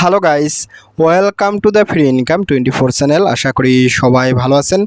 Hello guys, welcome to the free income twenty four channel. আশা করি সবাই ভালো আছেন।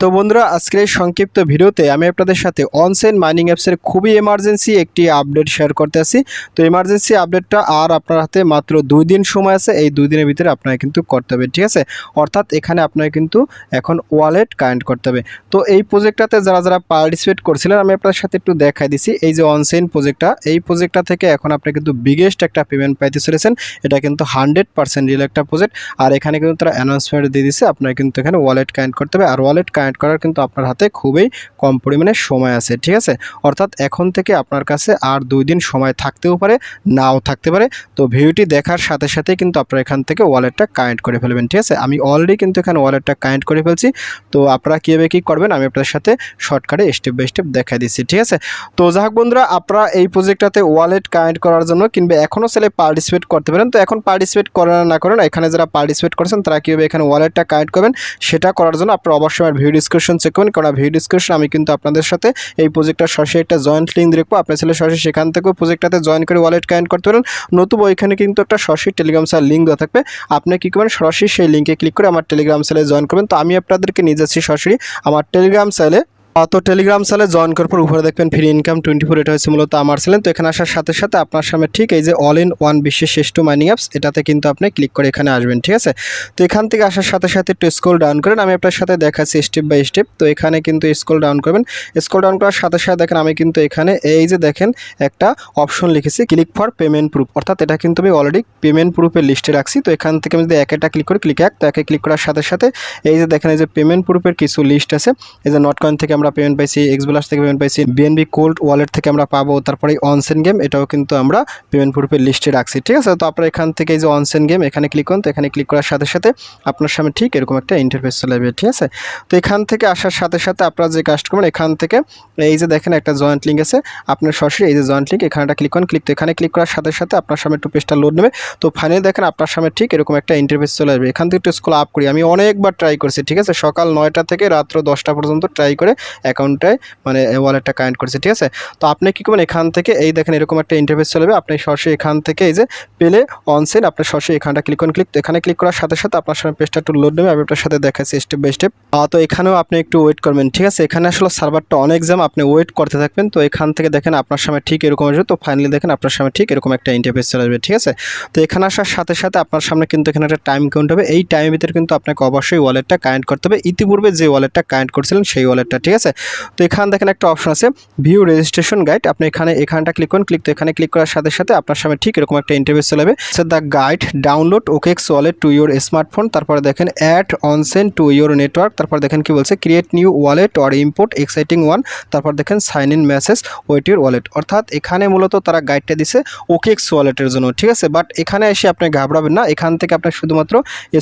তো বন্ধুরা, আজকের সংক্ষিপ্ত ভিডিওতে আমি আপনাদের সাথে অনসেন মাইনিং অ্যাপসের খুবই এমার্জেন্সি একটি আপডেট শেয়ার করতে আসি তো এমার্জেন্সি আপডেটটা আর আপনার হাতে মাত্র দুই দিন সময় আছে। এই দুই দিনের ভিতরে আপনাকে কিন্তু করতে হবে, ঠিক আছে? অর্থাৎ এখানে আপনাকে কিন্তু এখন ওয়ালেট কানেক্ট করতে হবে। তো এই প্রজেক্টটাতে যারা যারা পার্টিসিপেট করছিলেন, আমি আপনার সাথে একটু দেখাই দিছি। এই যে অনসেন প্রজেক্টটা এই প্রজেক্টটা থেকে এখন আপনি কিন্তু বিগেস্ট একটা পেমেন্ট পাইতে চলেছেন। এটা কিন্তু হান্ড্রেড পার্সেন্ট রিয়েল একটা প্রজেক্ট আর এখানে কিন্তু তারা অ্যানাউন্সমেন্ট দিয়ে দিচ্ছে আপনার কিন্তু এখানে ওয়ালেট কানেক্ট করতে হবে। আর ওয়ালেট কানেক্ট করার কিন্তু আপনার হাতে খুবই কম পরিমাণে সময় আছে, ঠিক আছে? অর্থাৎ এখন থেকে আপনার কাছে আর দুই দিন সময় থাকতেও পারে, নাও থাকতে পারে। তো ভিডিওটি দেখার সাথে সাথে কিন্তু আপনারা এখান থেকে ওয়ালেটটা কানেক্ট করে ফেলবেন, ঠিক আছে? আমি অলরেডি কিন্তু এখানে ওয়ালেটটা কানেক্ট করে ফেলছি। তো আপনারা কীভাবে কী করবেন, আমি আপনাদের সাথে শর্টকাটে স্টেপ বাই স্টেপ দেখাই দিচ্ছি, ঠিক আছে? তো যাই হোক বন্ধুরা, আপনারা এই প্রজেক্টটাতে ওয়ালেট কানেক্ট করার জন্য কিংবা এখনও ছেলে পার্টিসিপেট করতে পারেন। তো এখন পার্টিসিপেট করেন না করেন, এখানে যারা পার্টিসিপেট করছেন, তারা কীভাবে এখানে ওয়ালেটটা কানেক্ট করবেন, সেটা করার জন্য আপনারা অবশ্যই আমার ভিডিও ডিসক্রিপশন চেক করবেন কারণ ভিডিও ডিসক্রিপশন আমি কিন্তু আপনাদের সাথে এই প্রজেক্টটার সরাসরি একটা জয়েন্ট লিঙ্ক দেখব আপনার ছেলে সরাসরি সেখান থেকেও প্রজেক্টটাতে জয়েন করে ওয়ালেট কানেক্ট করতে পারেন। নতুবা ওইখানে কিন্তু একটা সরাসরি টেলিগ্রাম সেল লিঙ্ক দেওয়া থাকবে। আপনি কী করবেন, সরাসরি সেই লিঙ্কে ক্লিক করে আমার টেলিগ্রাম সেলে জয়েন করবেন। তো আমি আপনাদেরকে নিয়ে যাচ্ছি সরাসরি আমার টেলিগ্রাম সেলে তো টেলিগ্রাম সালে জয়েন করার পর উপরে দেখবেন ফ্রি ইনকাম টোয়েন্টি ফোর এটা হচ্ছে মূলত আমার ছিলেন তো এখানে আসার সাথে সাথে আপনার সামনে ঠিক এই যে অল ইন ওয়ান বিশ্বের শ্রেষ্ঠ মাইনিং অ্যাপস এটাতে কিন্তু আপনি ক্লিক করে এখানে আসবেন, ঠিক আছে? তো এখান থেকে আসার সাথে সাথে একটু স্ক্রল ডাউন করেন। আমি আপনার সাথে দেখাচ্ছি স্টেপ বাই স্টেপ তো এখানে কিন্তু স্ক্রল ডাউন করবেন। স্ক্রল ডাউন করার সাথে সাথে দেখেন আমি কিন্তু এখানে এই যে দেখেন একটা অপশন লিখেছি ক্লিক ফর পেমেন্ট প্রুফ অর্থাৎ এটা কিন্তু আমি অলরেডি পেমেন্ট প্রুফের লিস্টে রাখছি। তো এখান থেকে আমি যদি এক একটা ক্লিক করি ক্লিক এক, তো একে ক্লিক করার সাথে সাথে এই যে দেখেন এই যে পেমেন্ট প্রুফের কিছু লিস্ট আছে। এই যে নট কয়েন থেকে আমরা পেমেন্ট পাইছি এক্সবিলাস থেকে পেমেন্ট পাইছি বিএনবি কোল্ড ওয়ালেট থেকে আমরা পাবো, তারপরে অনসেন গেম এটাও কিন্তু আমরা পেমেন্ট প্রুফের লিস্টে রাখছি, ঠিক আছে? তো আপনারা এখান থেকে এই যে অনসেন গেম এখানে ক্লিক করুন, তো এখানে ক্লিক করার সাথে সাথে আপনার সামনে ঠিক এরকম একটা ইন্টারফেস চলে যাবে ঠিক আছে? তো এখান থেকে আসার সাথে সাথে আপনারা যে কাজ করবেন, এখান থেকে এই যে দেখেন একটা জয়েন্ট লিঙ্ক আছে, আপনার সরাসরি এই যে জয়েন্ট লিঙ্ক এখানটা ক্লিক করুন ক্লিক তো এখানে ক্লিক করার সাথে সাথে আপনার সামনে একটু পেজটা লোড নেবে, তো ফাইনালি দেখেন আপনার সামনে ঠিক এরকম একটা ইন্টারফেস চলে আসবে, এখান থেকে একটু স্কুল আপ করি, আমি অনেকবার ট্রাই করছি, ঠিক আছে? সকাল নয়টা থেকে রাত্র দশটা পর্যন্ত ট্রাই করে অ্যাকাউন্টটায় মানে ওয়ালেটটা কানেক্ট করেছে, ঠিক আছে? তো আপনি কী করবেন, এখান থেকে এই দেখেন এরকম একটা ইন্টারফেস চলে যাবে। আপনি সরাসরি এখান থেকে এই যে পেলে অনসেন আপনি সরাসরি এখানটা ক্লিক করুন ক্লিক এখানে ক্লিক করার সাথে সাথে আপনার সামনে পেজটা একটু লোড নেবে, আমি আপনার সাথে দেখাচ্ছি স্টেপ বাই স্টেপ তো এখানেও আপনি একটু ওয়েট করবেন, ঠিক আছে? এখানে আসলে সার্ভারটা অনেক জ্যাম আপনি ওয়েট করতে থাকবেন। তো এখান থেকে দেখেন আপনার সামনে ঠিক এরকম আসবে। তো ফাইনালি দেখেন আপনার সামনে ঠিক এরকম একটা ইন্টারফেস চলে আসবে, ঠিক আছে? তো এখানে আসার সাথে সাথে আপনার সামনে কিন্তু এখানে একটা টাইম কাউন্ট হবে। এই টাইমের ভিতরে কিন্তু আপনাকে অবশ্যই ওয়ালেটটা কানেক্ট করতে হবে। ইতিপূর্বে যে ওয়ালেটটা কানেক্ট করছিলেন, সেই ওয়ালেটটা ঠিক আছে? তো এখানে দেখেন একটা অপশন আছে ভিউ রেজিস্ট্রেশন গাইড আপনি এখানে, এখানটা ক্লিক করুন ক্লিক তো এখানে ক্লিক করার সাথে সাথে আপনার সামনে ঠিক এরকম একটা ইন্টারভিউ চলে যাবে। The guide download OKX wallet to your smartphone তারপরে দেখেন add Onsen to your network তারপর দেখেন কি বলছে create new wallet or import existing one তারপর দেখেন sign in message wait your wallet অর্থাৎ এখানে মূলত তারা গাইডটা দিছে ওকেক্স ওয়ালেটের জন্য, ঠিক আছে? বাট এখানে এসে আপনি ঘাবড়াবেন না। এখান থেকে আপনি শুধুমাত্র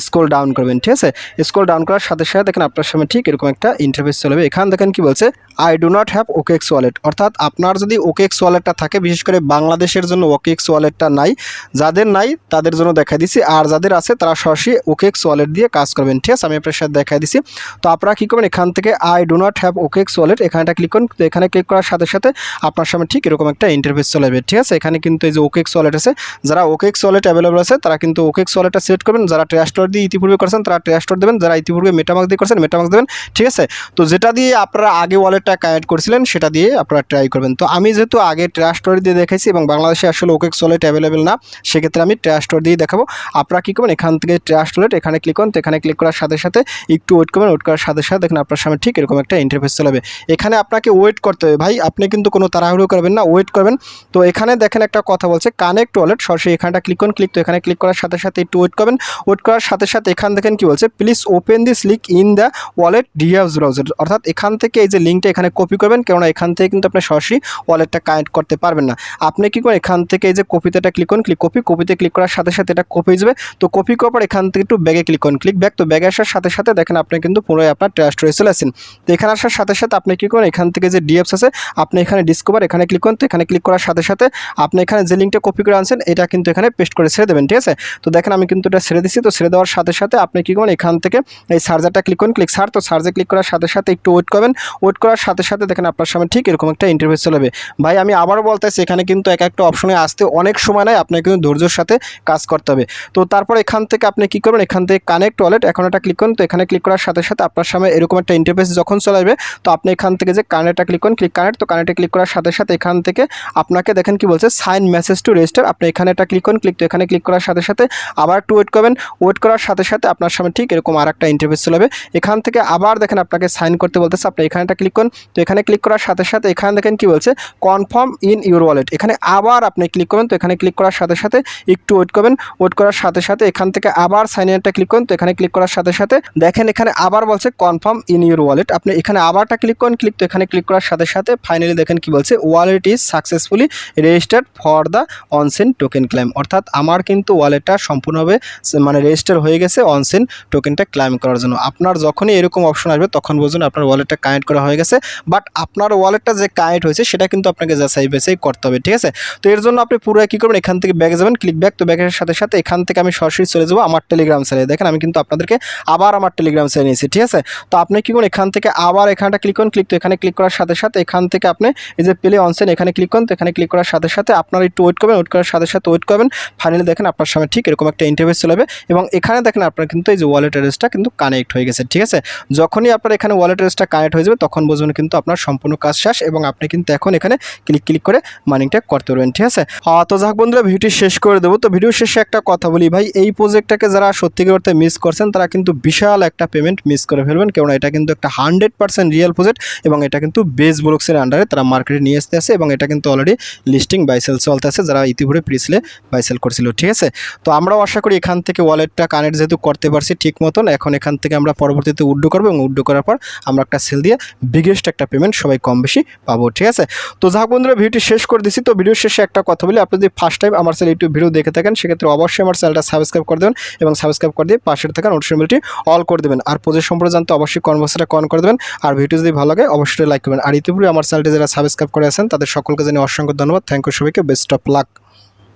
স্ক্রল ডাউন করবেন, ঠিক আছে? স্ক্রল ডাউন করার সাথে সাথে দেখেন আপনার সামনে ঠিক এরকম একটা ইন্টারভিউ চলে যাবে। এখানে দেখেন কি বলছে? I do not have OKX wallet অর্থাৎ আপনার যদি ওকেক্স ওয়ালেটটা থাকে, বিশেষ করে বাংলাদেশের জন্য ওকেক্স ওয়ালেটটা নাই, যাদের নাই, তাদের জন্য দেখা দিছি। আর যাদের আছে, তারা সরাসরি ওকেক্স ওয়ালেট দিয়ে কাজ করবেন। ঠিক আছে? আমি আপনার সাথে দেখা দিছি। তো আপনারা কী করবেন? এখান থেকে I do not have OKX wallet এখানটা ক্লিক করুন। তো এখানে ক্লিক করার সাথে সাথে আপনার সামনে ঠিক এরকম একটা ইন্টারফেস চলে যাবে ঠিক আছে? এখানে কিন্তু এই যে ওকেক্স ওয়ালেট আছে, যারা ওকেক্স ওয়ালেট অ্যাভেলেবল আছে, তারা কিন্তু ওকেক্স ওয়ালেটটা সেট করবেন। যারা ট্রাস্টর দিয়ে ইতিপূর্বে করেছেন, তারা ট্রাস্টর দেবেন। যারা ইতিপূর্বে মেটামাক্স দিয়ে করেছেন মেটামাক্স দেবেন। ঠিক আছে? তো যেটা দিয়ে আপনারা আগে ওয়ালেটটা কানেক্ট করেছিলেন, সেটা দিয়ে আপনারা ট্রাই করবেন। তো আমি যেহেতু আগে ট্রাস্টর দিয়ে দেখাইছি এবং বাংলাদেশে আসলে ওকেক্স ওয়ালেট অ্যাভেলেবেল না, সেক্ষেত্রে আমি ট্রাস্টর দিয়ে দেখাবো। আপনারা কী করবেন, এখান থেকে ট্রাস্ট ওয়ালেট এখানে ক্লিক করুন, তো এখানে ক্লিক করার সাথে সাথে একটু ওয়েট করবেন ওয়েট করার সাথে সাথে দেখেন আপনার সামনে ঠিক এরকম একটা ইন্টারফেস চলে এখানে আপনাকে ওয়েট করতে হবে। ভাই, আপনি কিন্তু কোনো তাড়াহুড়ো করবেন না ওয়েট করবেন। তো এখানে দেখেন একটা কথা বলছে কানেক্ট ওয়ালেট সরাসরি এখানটা ক্লিক করুন ক্লিক তো এখানে ক্লিক করার সাথে সাথে একটু ওয়েট করবেন। ওয়েট করার সাথে সাথে এখান দেখেন কি বলছে please open this link in the wallet DApps browser অর্থাৎ এখান থেকে এই যে লিঙ্কটা এখানে কপি করবেন, কেননা এখান থেকে কিন্তু আপনি সরাসরি ওয়ালেটটা কানেক্ট করতে পারবেন না। আপনি কী করেন এখান থেকে এই যে কপিতে এটা ক্লিক করুন ক্লিক কপি কপিতে ক্লিক করার সাথে সাথে এটা কপি হয়ে যাবে। তো কপি করার পর এখান থেকে একটু ব্যাগে ক্লিক করুন। ক্লিক ব্যাক তো ব্যাগে আসার সাথে সাথে দেখেন আপনি কিন্তু পুরোই আপনার ট্রাস্ট রয়ে চলে আসেন তো এখানে আসার সাথে সাথে আপনি কী করেন, এখান থেকে যে ডিএফস আছে, আপনি এখানে ডিসকভার এখানে ক্লিক করুন। তো এখানে ক্লিক করার সাথে সাথে আপনি এখানে যে লিঙ্কটা কপি করে আনছেন, এটা কিন্তু এখানে পেস্ট করে ছেড়ে দেবেন, ঠিক আছে? তো দেখেন আমি কিন্তু এটা ছেড়ে দিচ্ছি তো ছেড়ে দেওয়ার সাথে সাথে আপনি কী করবেন এখান থেকে এই সার্জারটা ক্লিক করুন। ক্লিক সার তো সার্জে ক্লিক করার সাথে সাথে একটু ওয়েট করবেন। ওয়েট করার সাথে সাথে দেখেন আপনার সামনে ঠিক এরকম একটা ইন্টারভিউ চলে যাবে। ভাই, আমি আবারও বলতেছি, এখানে কিন্তু এক একটা অপশনে আসতে অনেক সময় নেয়, আপনাকে কিন্তু ধৈর্যের সাথে কাজ করতে হবে। তো তারপর এখান থেকে আপনি কি করবেন? এখান থেকে কানেক্ট ওয়ালেট এখন এটা ক্লিক করুন। তো এখানে ক্লিক করার সাথে সাথে আপনার সামনে এরকম একটা ইন্টারফেস যখন চলে আসবে, তো আপনি এখান থেকে যে কানেক্টটা ক্লিক করুন ক্লিক কানেক্ট তো কানেক্টে ক্লিক করার সাথে সাথে এখান থেকে আপনাকে দেখেন কি বলছে সাইন মেসেজ টু রেজিস্টার আপনি এখানে এটা ক্লিক করুন ক্লিক তো এখানে ক্লিক করার সাথে সাথে আবার একটু ওয়েট করবেন। ওয়েট করার সাথে সাথে আপনার সামনে ঠিক এরকম আর একটা ইন্টারফেস চলে যাবে। এখান থেকে আবার দেখেন আপনাকে সাইন করতে বলতেছে, আপনি এখানে একটা ক্লিক করুন। তো এখানে ক্লিক করার সাথে সাথে এখানে দেখেন কি বলছে কনফার্ম ইন ইউর ওয়ালেট এখানে আবার আপনি ক্লিক করবেন, তো এখানে ক্লিক করার সাথে সাথে একটু ওয়েট করবেন। ওয়েট করার সাথে সাথে এখান থেকে আবার সাইন ইনটা ক্লিক করুন। তো এখানে ক্লিক করার সাথে সাথে দেখেন এখানে আবার বলছে কনফার্ম ইন ইউর ওয়ালেট আপনি এখানে আবারটা ক্লিক করুন ক্লিক তো এখানে ক্লিক করার সাথে সাথে ফাইনালি দেখেন কি বলছে wallet is successfully registered for the Onsen token claim অর্থাৎ আমার কিন্তু ওয়ালেটটা সম্পূর্ণভাবে মানে রেজিস্টার হয়ে গেছে অনসেন টোকেনটা ক্লাইম করার জন্য। আপনার যখনই এরকম অপশন আসবে, তখন বুঝুন আপনার ওয়ালেটটা কানেক্ট করা হয়ে গেছে বাট আপনার ওয়ালেটটা যে কানেক্ট হয়েছে, সেটা কিন্তু আপনাকে যাচাই বাছাই করতে হবে, ঠিক আছে? তো এর জন্য আপনি পুরো কী করবেন, এখান থেকে ব্যাগে যাবেন ক্লিক ব্যাক তো ব্যাগের সাথে সাথে এখান থেকে আমি সরাসরি চলে যাব আমার টেলিগ্রাম চ্যানেলে দেখেন, আমি কিন্তু আপনাদেরকে আবার আমার টেলিগ্রাম চ্যানেলে নিয়েছি, ঠিক আছে? তো আপনি কী করুন এখান থেকে আবার এখানটা ক্লিক করুন ক্লিক তো এখানে ক্লিক করার সাথে সাথে এখান থেকে আপনি এই যে প্লে অনসেন এখানে ক্লিক করুন, তো এখানে ক্লিক করার সাথে সাথে আপনার একটু ওয়েট করবেন ওয়েট করার সাথে সাথে ওয়েট করবেন ফাইনালি দেখেন আপনার সামনে ঠিক এরকম একটা ইন্টারভিউ চলে যাবে এবং এখানে দেখেন আপনার কিন্তু এই যে ওয়ালেট অ্যাড্রেসটা কিন্তু কানেক্ট হয়ে গেছে, ঠিক আছে? যখনই আপনার এখানে ওয়ালেট অ্যাড্রেসটা কানেক্ট হয়ে যাবে, তখন বুঝবেন কিন্তু আপনার সম্পূর্ণ কাজ শেষ এবং আপনি কিন্তু এখন এখানে ক্লিক ক্লিক করে মানিংটা করতে পারবেন, ঠিক আছে? তো যাক বন্ধুরা, ভিডিওটি শেষ করে দেবো। তো ভিডিও শেষে একটা কথা বলি ভাই, এই প্রজেক্টটাকে যারা সত্যিকার অর্থে মিস করছেন, তারা কিন্তু বিশাল একটা পেমেন্ট মিস করে ফেলবেন। কেননা এটা কিন্তু একটা হান্ড্রেড পার্সেন্ট রিয়েল প্রজেক্ট এবং এটা কিন্তু বেস ব্লকসের আন্ডারে তারা মার্কেটে নিয়ে আসতে আছে এবং এটা কিন্তু অলরেডি লিস্টিং বাইসেল চলতে আছে। যারা ইতিপূর্বে প্রিসলে বাইসেল করছিল, ঠিক আছে? তো আমরাও আশা করি এখান থেকে ওয়ালেটটা কানেক্ট যেহেতু করতে পারছি ঠিক মতন, এখন এখান থেকে আমরা পরবর্তীতে উড্ডো করব এবং উড্ডো করার পর আমরা একটা সেল দিয়ে বিগেস্ট একটা পেমেন্ট সবাই কম বেশি পাবো, ঠিক আছে? তো যাক বন্ধুরা, ভিডিওটি শেষ করে দিচ্ছি তো ভিডিও শেষে একটা কথা বলি, আপনি যদি ফার্স্ট টাইম আমার চ্যানেল ইউটিউব ভিডিও দেখে থাকেন, সেক্ষেত্রে অবশ্যই আমার চ্যানেলটা সাবস্ক্রাইব করে দেবেন এবং সাবস্ক্রাইব করে দিয়ে পাশের থাকা নোটিফিকেশনটি অল করে দেবেন। আর প্রজেক্ট সম্পর্কে জানতে অবশ্যই কনভার্সটা কন করে দেবেন। আর ভিডিও যদি ভালো লাগে, অবশ্যই লাইক করবেন। আর ইতিপূর্বে আমার চ্যানেলটি যারা সাবস্ক্রাইব করে আছেন, তাদের সকলকে জানিয়ে অসংখ্য ধন্যবাদ। থ্যাংক ইউ সবাইকে। Best of luck